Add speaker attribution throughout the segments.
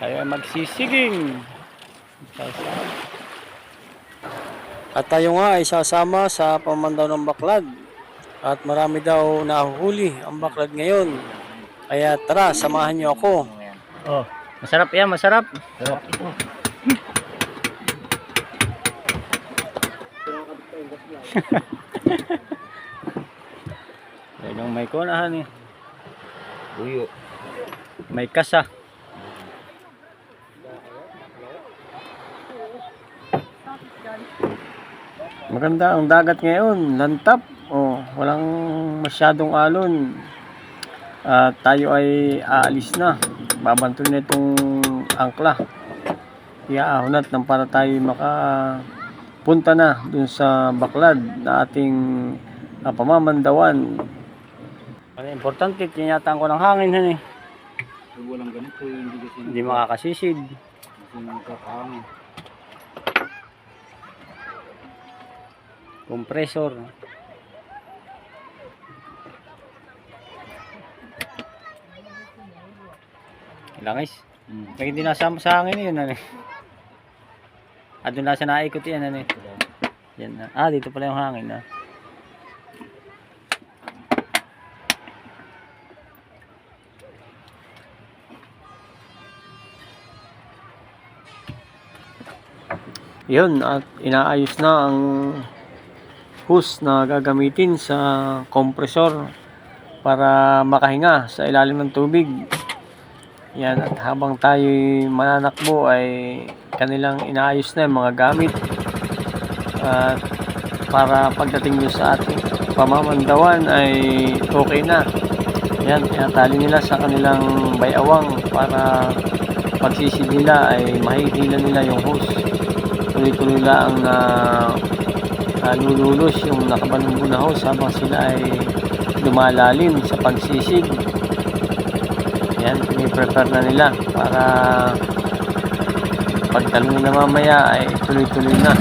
Speaker 1: Tayo ay magsisiging. At tayo nga ay sasama sa pamandaw ng baklad. At marami daw nahuhuli ang baklad ngayon. Kaya tara, samahan niyo ako. Oh, masarap yan, masarap.
Speaker 2: Sarap ito.
Speaker 1: Yung may kunahan eh.
Speaker 2: Buyo.
Speaker 1: May kasa. Maganda ang dagat ngayon, lantap. Oh, walang masyadong alon. At tayo ay aalis na. Babanto na itong angkla. Iaahonat nang para tayo makapunta na dun sa baklad na ating ah, pamamandawan. Ano, importante, tinyataan ko ng hangin han eh.
Speaker 2: Walang ganito, hindi kasi
Speaker 1: Hindi makakasisid.
Speaker 2: Kasi nakakahangin.
Speaker 1: Compressor. Langis.
Speaker 2: Hmm.
Speaker 1: Pag hindi nasama sa hangin yun, ano. Ah, doon lang sa naikot yan, ano. Yan na. Ah, dito pala yung hangin, ah. Yun, at inaayos na ang hose na gagamitin sa kompresor para makahinga sa ilalim ng tubig. Yan, at habang tayo mananakbo ay kanilang inaayos na yung mga gamit. At para pagdating nyo sa ating pamamandawan ay okay na. Yan, tinatali nila sa kanilang bayawang para pagsisid nila ay mahihila nila yung hose. Tuloy-tuloy lang na uh, lululos yung nakabalunggo na hose habang sila ay lumalalim sa pagsisid. Yan, piniprepare na nila para pagtalong na mamaya ay tuloy-tuloy na,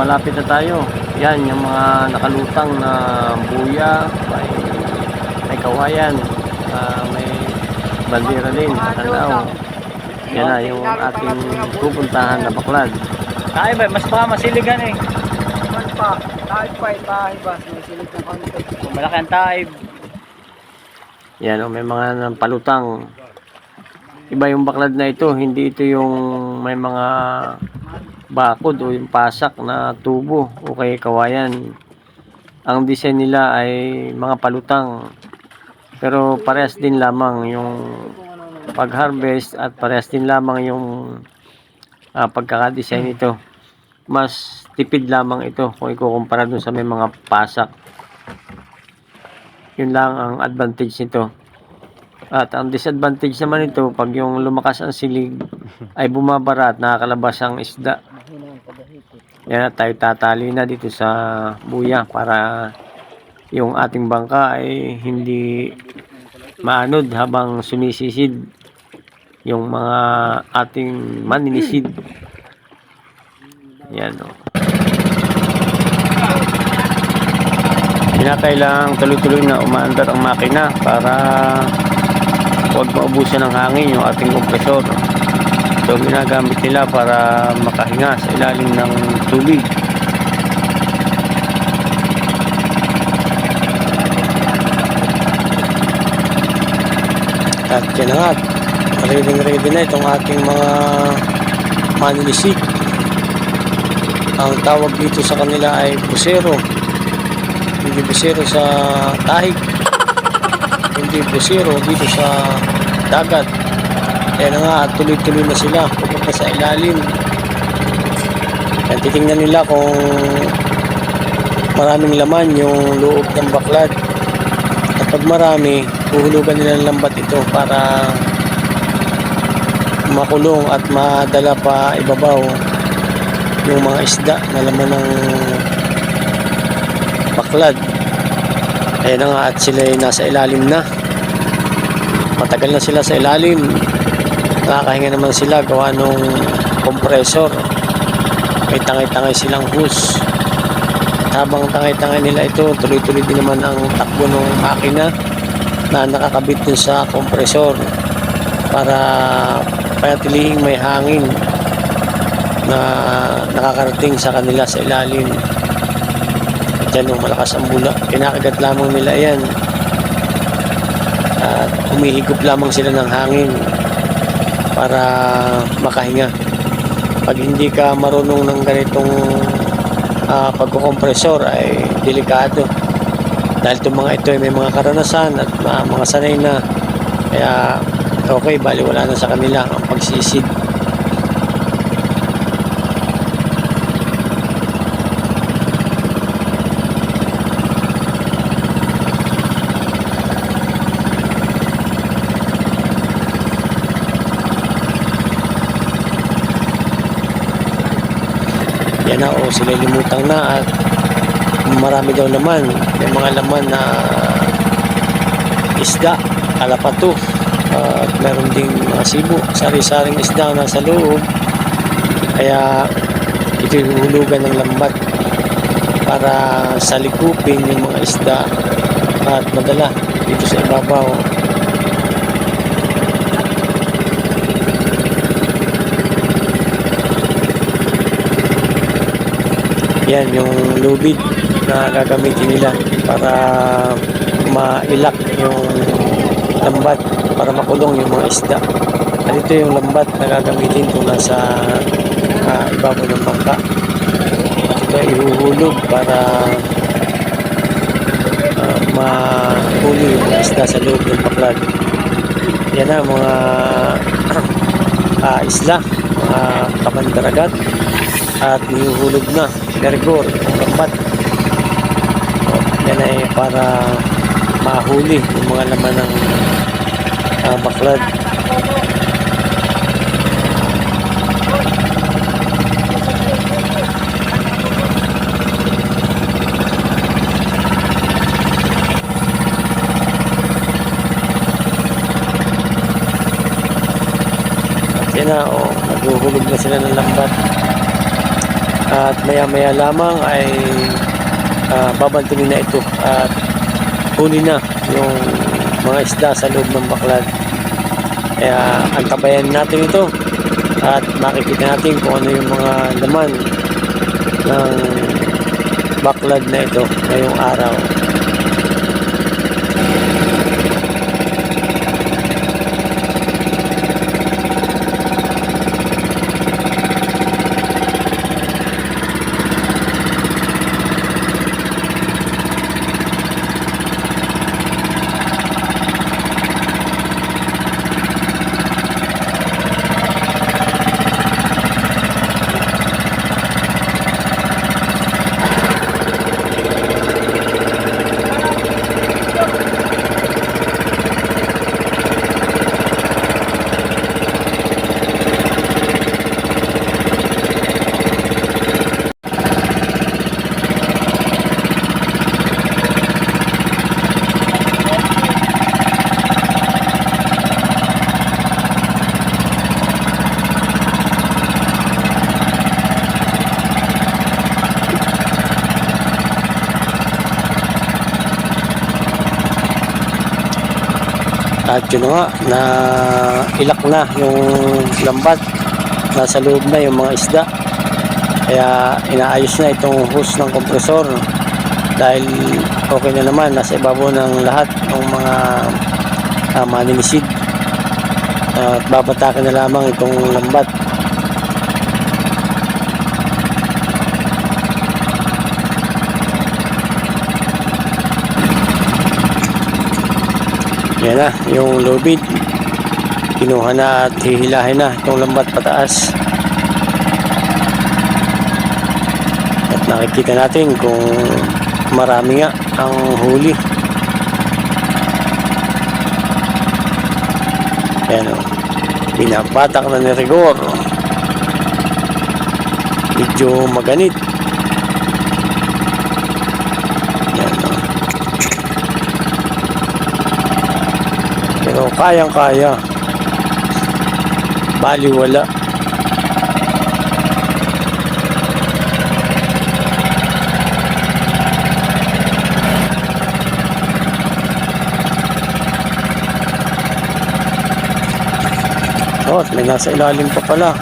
Speaker 1: malapit na tayo. Yan, yung mga nakalutang na buya, may, may kawayan, ah, may bandera din, tanaw. Yan na, yung ating pupuntahan na baklad. Tayo ba, mas baka masiligan eh.
Speaker 2: Man pa, kahit pa itahay ba, sinisilip ng konti.
Speaker 1: Malaki ang taib. Yan, oh, may mga nampalutang. Iba yung baklad na ito, hindi ito yung may mga bakod o yung pasak na tubo o kaya kawayan. Ang design nila ay mga palutang. Pero parehas din lamang yung pag-harvest at parehas din lamang yung ah, pagkakadesign nito. Mas tipid lamang ito kung ikukumpara dun sa may mga pasak. Yun lang ang advantage nito. At ang disadvantage naman ito, pag yung lumakas ang silig, ay bumabara at nakakalabas ang isda. Yan tayo tatali na dito sa buya para yung ating bangka ay hindi maanod habang sumisisid yung mga ating maninisid. Yan o. Kinakailangan tuloy-tuloy na umaandar ang makina para huwag maubusan ng hangin yung ating kompresor. So ginagamit nila para makahinga sa ilalim ng tubig. At yan na nga, ready ready na itong ating mga manilisid. Ang tawag dito sa kanila ay busero. Hindi busero sa tahig. Hindi busero dito sa dagat. Kaya na nga, at tuloy-tuloy na sila pupunta sa ilalim. Yan, titingnan nila kung maraming laman yung loob ng baklad. At pag marami, uhulugan nila ng lambat ito para makulong at madala pa ibabaw yung mga isda na laman ng baklad. Ayan na nga at sila ay nasa ilalim na. Matagal na sila sa ilalim nakakahinga naman sila gawa nung compressor. May tangay-tangay silang hose. At habang tangay-tangay nila ito, tuloy-tuloy din naman ang takbo ng makina na nakakabit dun sa compressor para panatiling may hangin na nakakarating sa kanila sa ilalim. At yan, nung malakas ang bula, kinakagat lamang nila yan. At humihigop lamang sila ng hangin para makahinga. Pag hindi ka marunong ng ganitong uh, pagkukompresor ay delikado. Dahil itong mga ito ay may mga karanasan at uh, mga sanay na. Kaya okay, bali wala na sa kanila ang pagsisid. Yan na, o sila limutang na at marami daw naman. May mga laman na isda, kalapato, at meron ding mga sibo, sari-saring isda na nasa loob. Kaya ito yung hulugan ng lambat para salikupin yung mga isda at madala dito sa ibabaw. Yan yung lubid na gagamitin nila para mailak yung lambat para makulong yung mga isda. At ito yung lambat na gagamitin kung nasa uh, ibabaw ng bangka. At ito ihuhulog para uh, mahuli yung mga isda sa loob ng baklad. Yan na mga uh, isla, mga kapandaragat at nihuhulog na gargor ang lambat yan ay para mahuli yung mga laman ng uh, baklad at yan na oh, naghuhulog na sila ng lambat at maya maya lamang ay uh, babantunin na ito at huli na yung mga isda sa loob ng baklad kaya antabayan natin ito at makikita natin kung ano yung mga laman ng baklad na ito ngayong araw At yun nga, na ilak na yung lambat. Nasa loob na yung mga isda. Kaya inaayos na itong hose ng kompresor. Dahil okay na naman, nasa ibabaw ng lahat ng mga uh, maninisid. At babatakin na lamang itong lambat. Yan na, yung lubid. Kinuha na at hihilahin na itong lambat pataas. At nakikita natin kung marami nga ang huli. Yan o. Binabatak na ni Rigor. Medyo maganit. Yan o. Pero kayang-kaya. Baliwala. Oh, may nasa ilalim pa pala.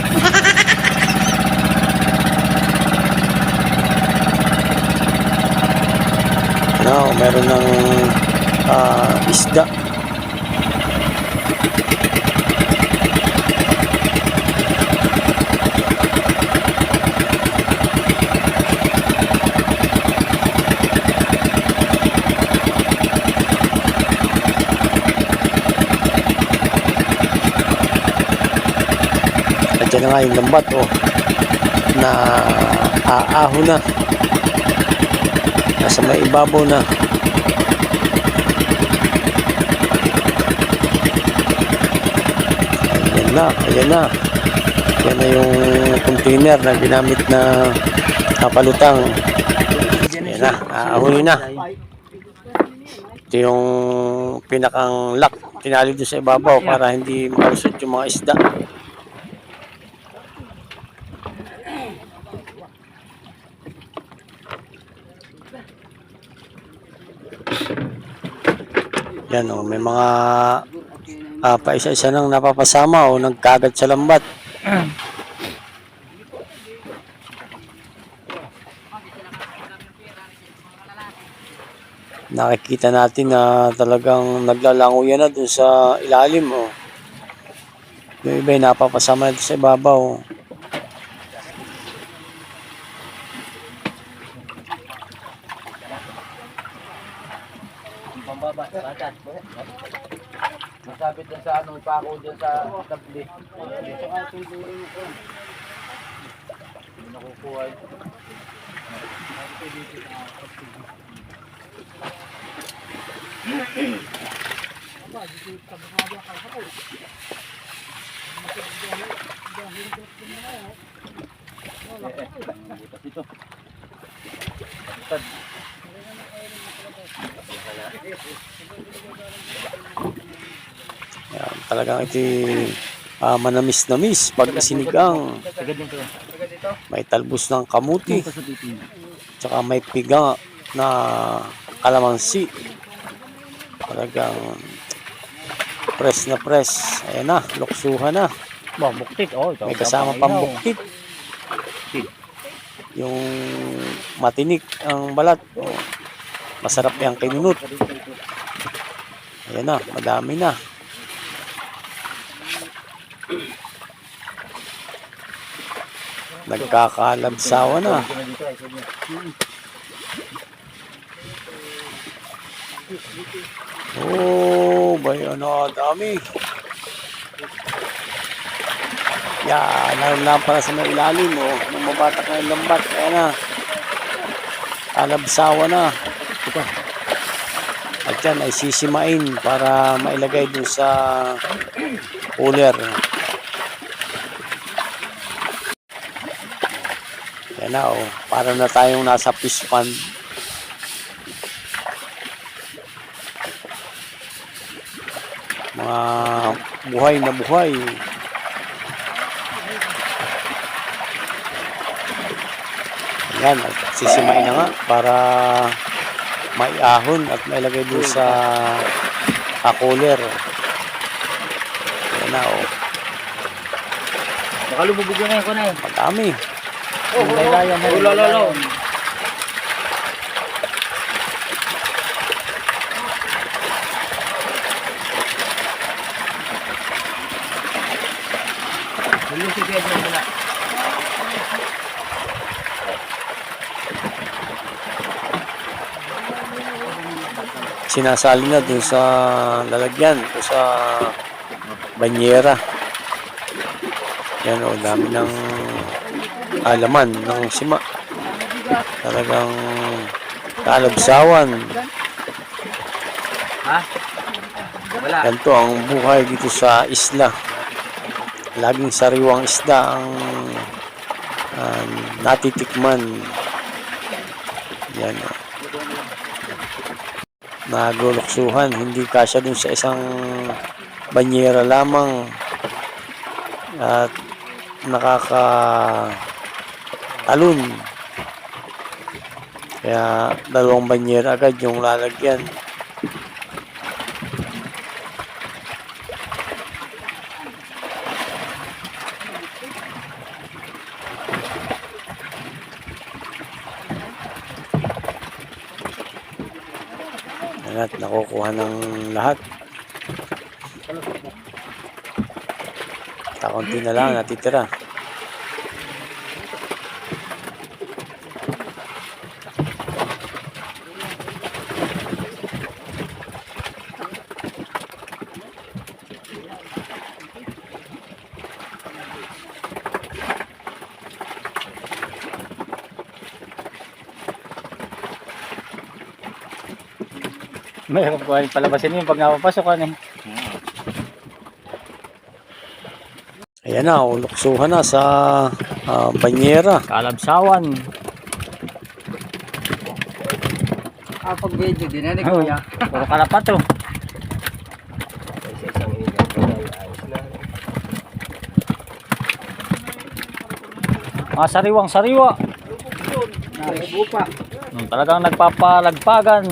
Speaker 1: Now, meron ng ah, isda. Na nga yung lambat, oh. Na aaho na. Nasa may ibabaw na. Ayan na, ayan na. Yan na yung container na ginamit na kapalutang. Ayan na, aahonin na. Ito yung pinakang lock. Tinali doon sa ibabaw para hindi makalusot yung mga isda. Yan o, may mga ah, paisa-isa nang napapasama o nagkagat sa lambat. Nakikita natin na talagang naglalango yan na dun sa ilalim o. Yung iba napapasama sa ibabaw.
Speaker 2: Pambaba, batas. Masabit dyan sa pako dyan sa tabli. Dito ka, sundurin mo ko. Hindi nakukuha.
Speaker 1: Yan, talagang ito ah, manamis-namis pag isinigang.
Speaker 2: Taga dito. Taga dito.
Speaker 1: May talbos ng kamuti. Tsaka may piga na kalamansi. Talagang press na press. Ayan na, luksuhan na.
Speaker 2: Buktit. Oh, ito.
Speaker 1: May kasama pang buktit. Yung matinik ang balat. Oh, masarap yung kinunot. Ayan na, madami na. Nagkakalabsawa na. Oh, bay ano, dami. Yan, naroon lang para sa may ilalim, oh. Nung mabatak na yung lambat, ayan na. Kalabsawa na. Ito. At yan ay sisimain para mailagay dun sa cooler. Yan na, oh. Para na tayong nasa fish pond. Mga buhay na buhay. Yan, at sisimain na nga para maiahon at mailagay dun sa kakuler. Yan na, oh.
Speaker 2: Baka lumubog na ko na.
Speaker 1: Madami.
Speaker 2: Oh, na. Ulo, ulo, si Pedro muna.
Speaker 1: Sinasali na dun sa lalagyan, dun sa banyera. Yan, oh, dami ng alaman ng sima. Talagang kalabsawan.
Speaker 2: Ha? Wala.
Speaker 1: Ganito ang buhay dito sa isla. Laging sariwang isda ang ah, natitikman. Yan. oh. Nagluluksuhan. Hindi kasya dun sa isang banyera lamang. at nakaka talon. Kaya dalawang banyera agad yung lalagyan. At nakukuha ng lahat. Kakunti na lang natitira.
Speaker 2: Mayroon ko ay palabasin yung pag napapasok ano eh.
Speaker 1: Ayan na, uluksuhan na sa ah, banyera.
Speaker 2: Kalabsawan. Ah, pag video din na ni Kuya. Puro kalapat oh. Mga sariwang sariwa. Naibo pa. Hmm, talagang nagpapalagpagan.